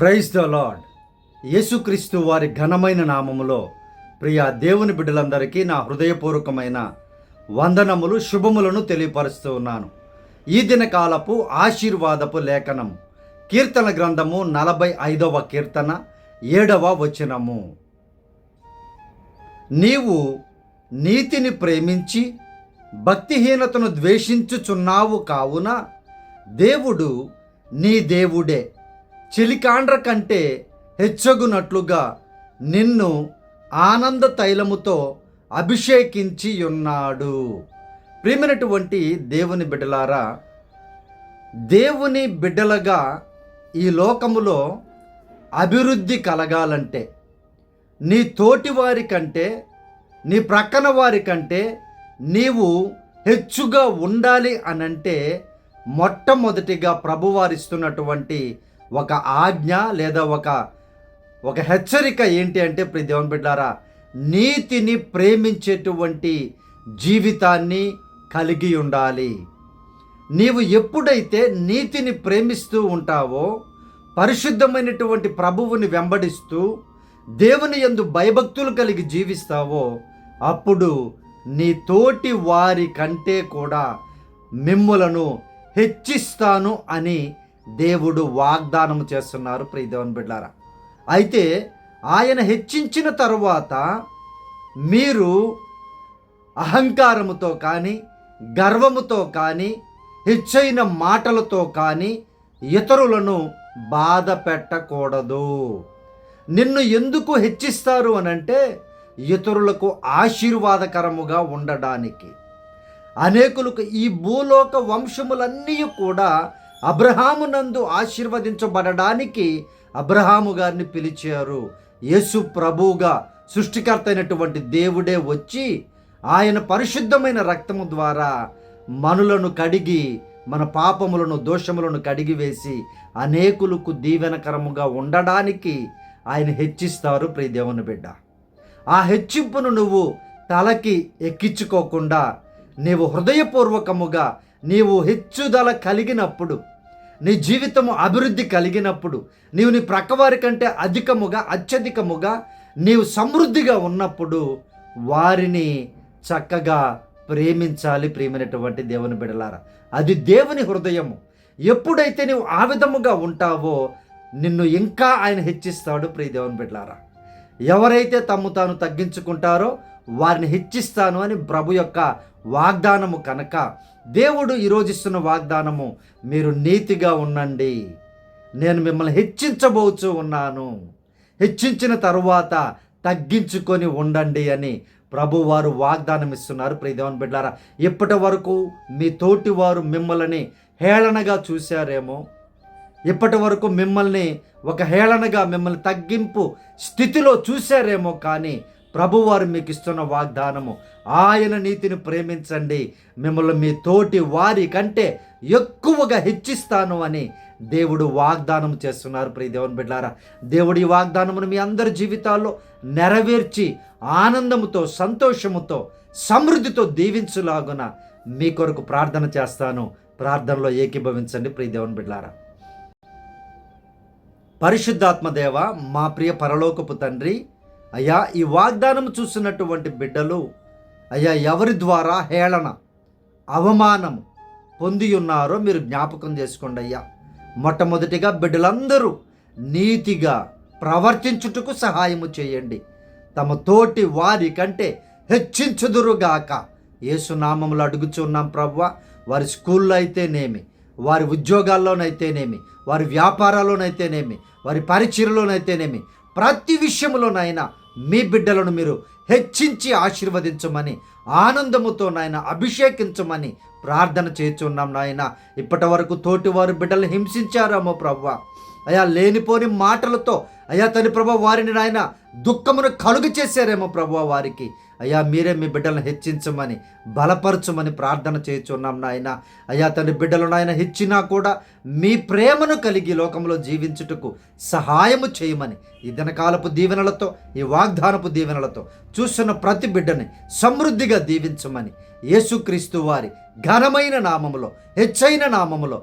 Praise the lord యేసుక్రీస్తు వారి ఘనమైన నామములో ప్రియ దేవుని బిడ్డలందరికీ నా హృదయపూర్వకమైన వందనములు శుభములను తెలియపరుస్తూ ఉన్నాను. ఈ దినకాలపు ఆశీర్వాదపు లేఖనం కీర్తన గ్రంథము నలభై ఐదవ కీర్తన ఏడవ వచనము. నీవు నీతిని ప్రేమించి భక్తిహీనతను ద్వేషించుచున్నావు కావున దేవుడు నీ దేవుడే. చెలికాండ్ర కంటే హెచ్చగునట్లుగా నిన్ను ఆనంద తైలముతో అభిషేకించి ఉన్నాడు ప్రియమైనటువంటి దేవుని బిడ్డలారా దేవుని బిడ్డలుగా ఈ లోకములో అభివృద్ధి కలగాలంటే నీ తోటి వారి కంటే నీ ప్రక్కన వారి కంటే నీవు హెచ్చుగా ఉండాలి అనంటే మొట్టమొదటిగా ప్రభువారిస్తున్నటువంటి ఒక ఆజ్ఞ లేదా ఒక ఒక హెచ్చరిక ఏంటి అంటే ప్రతి దేవుని బిడ్డారా నీతిని ప్రేమించేటువంటి జీవితాన్ని కలిగి ఉండాలి. నీవు ఎప్పుడైతే నీతిని ప్రేమిస్తూ ఉంటావో పరిశుద్ధమైనటువంటి ప్రభువుని వెంబడిస్తూ దేవుని యందు భయభక్తులు కలిగి జీవిస్తావో అప్పుడు నీ తోటి వారి కంటే కూడా మిమ్ములను హెచ్చిస్తాను అని దేవుడు వాగ్దానం చేస్తున్నారు ప్రియదేవన్ బిడ్డారా అయితే ఆయన హెచ్చించిన తరువాత మీరు అహంకారముతో కానీ గర్వముతో కానీ హెచ్చైన మాటలతో కానీ ఇతరులను బాధ పెట్టకూడదు. నిన్ను ఎందుకు హెచ్చిస్తారు అనంటే ఇతరులకు ఆశీర్వాదకరముగా ఉండడానికి. అనేకులకు ఈ భూలోక వంశములన్నీ కూడా అబ్రహాము నందు ఆశీర్వదించబడడానికి అబ్రహాము గారిని పిలిచారు. యేసు ప్రభువుగా సృష్టికర్త అయినటువంటి దేవుడే వచ్చి ఆయన పరిశుద్ధమైన రక్తము ద్వారా మనులను కడిగి మన పాపములను దోషములను కడిగి వేసి అనేకులకు దీవెనకరముగా ఉండడానికి ఆయన హెచ్చిస్తారు. ప్రియదేవుని బిడ్డ ఆ హెచ్చింపును నువ్వు తలకి ఎక్కించుకోకుండా నీవు హృదయపూర్వకముగా నీవు హెచ్చుదల కలిగినప్పుడు నీ జీవితము అభివృద్ధి కలిగినప్పుడు నీవు నీ ప్రక్కవారి కంటే అధికముగా అత్యధికముగా నీవు సమృద్ధిగా ఉన్నప్పుడు వారిని చక్కగా ప్రేమించాలి ప్రేమైనటువంటి దేవుని బిడలారా అది దేవుని హృదయము. ఎప్పుడైతే నీవు ఆ విధముగా ఉంటావో నిన్ను ఇంకా ఆయన హెచ్చిస్తాడు ప్రియ దేవుని బిడ్డలారా. ఎవరైతే తమ్ము తాను తగ్గించుకుంటారో వారిని హెచ్చిస్తాను అని ప్రభు యొక్క వాగ్దానము కనుక దేవుడు ఈరోజు ఇస్తున్న వాగ్దానము మీరు నీతిగా ఉండండి. నేను మిమ్మల్ని హెచ్చించబోచు ఉన్నాను. హెచ్చించిన తరువాత తగ్గించుకొని ఉండండి అని ప్రభువారు వాగ్దానం ఇస్తున్నారు ప్రియదేవన్ బిడ్డారా ఇప్పటి వరకు మీ తోటి వారు మిమ్మల్ని హేళనగా చూశారేమో ఇప్పటి వరకు మిమ్మల్ని ఒక హేళనగా మిమ్మల్ని తగ్గింపు స్థితిలో చూశారేమో కానీ ప్రభువారు మీకు ఇస్తున్న వాగ్దానము ఆయన నీతిని ప్రేమించండి. మిమ్మల్ని మీ తోటి వారి కంటే ఎక్కువగా హెచ్చిస్తాను అని దేవుడు వాగ్దానం చేస్తున్నారు. ప్రియ దేవుని బిడ్డారా దేవుడు ఈ వాగ్దానమును మీ అందరి జీవితాల్లో నెరవేర్చి ఆనందముతో సంతోషముతో సమృద్ధితో దీవించులాగున మీ కొరకు ప్రార్థన చేస్తాను. ప్రార్థనలో ఏకీభవించండి ప్రియ దేవుని బిడ్డారా. పరిశుద్ధాత్మదేవ మా ప్రియ పరలోకపు తండ్రి అయ్యా ఈ వాగ్దానం చూసినటువంటి బిడ్డలు అయ్యా ఎవరి ద్వారా హేళన అవమానం పొంది ఉన్నారో మీరు జ్ఞాపకం చేసుకోండి అయ్యా. మొట్టమొదటిగా బిడ్డలందరూ నీతిగా ప్రవర్తించుటకు సహాయము చేయండి. తమ తోటి వారి కంటే హెచ్చించుదురుగాక. ఏసునామములు అడుగుచున్నాం ప్రవ్వ. వారి స్కూల్లో అయితేనేమి వారి ఉద్యోగాల్లోనైతేనేమి వారి వ్యాపారాల్లోనైతేనేమి వారి పరిచయలోనైతేనేమి ప్రతి విషయంలోనైనా మీ బిడ్డలను మీరు హెచ్చించి ఆశీర్వదించమని ఆనందముతో నాయన అభిషేకించమని ప్రార్థన చేస్తున్నాం నాయన. ఇప్పటి వరకు తోటివారు బిడ్డలను హింసించారేమో ప్రవ్వ. అయా లేనిపోని మాటలతో అయా తని ప్రభు వారిని నాయన దుఃఖమును కలుగు చేశారేమో ప్రభా వారికి. అయ్యా మీరే మీ బిడ్డలను హెచ్చించమని బలపరచమని ప్రార్థన చేస్తున్నాం నాయన. అయ్యా తన బిడ్డలు నాయన హెచ్చినా కూడా మీ ప్రేమను కలిగి లోకంలో జీవించుటకు సహాయము చేయమని ఈ దినకాలపు దీవెనలతో ఈ వాగ్దానపు దీవెనలతో చూస్తున్న ప్రతి బిడ్డని సమృద్ధిగా దీవించమని యేసుక్రీస్తు వారి ఘనమైన నామములో హెచ్చైన నామములో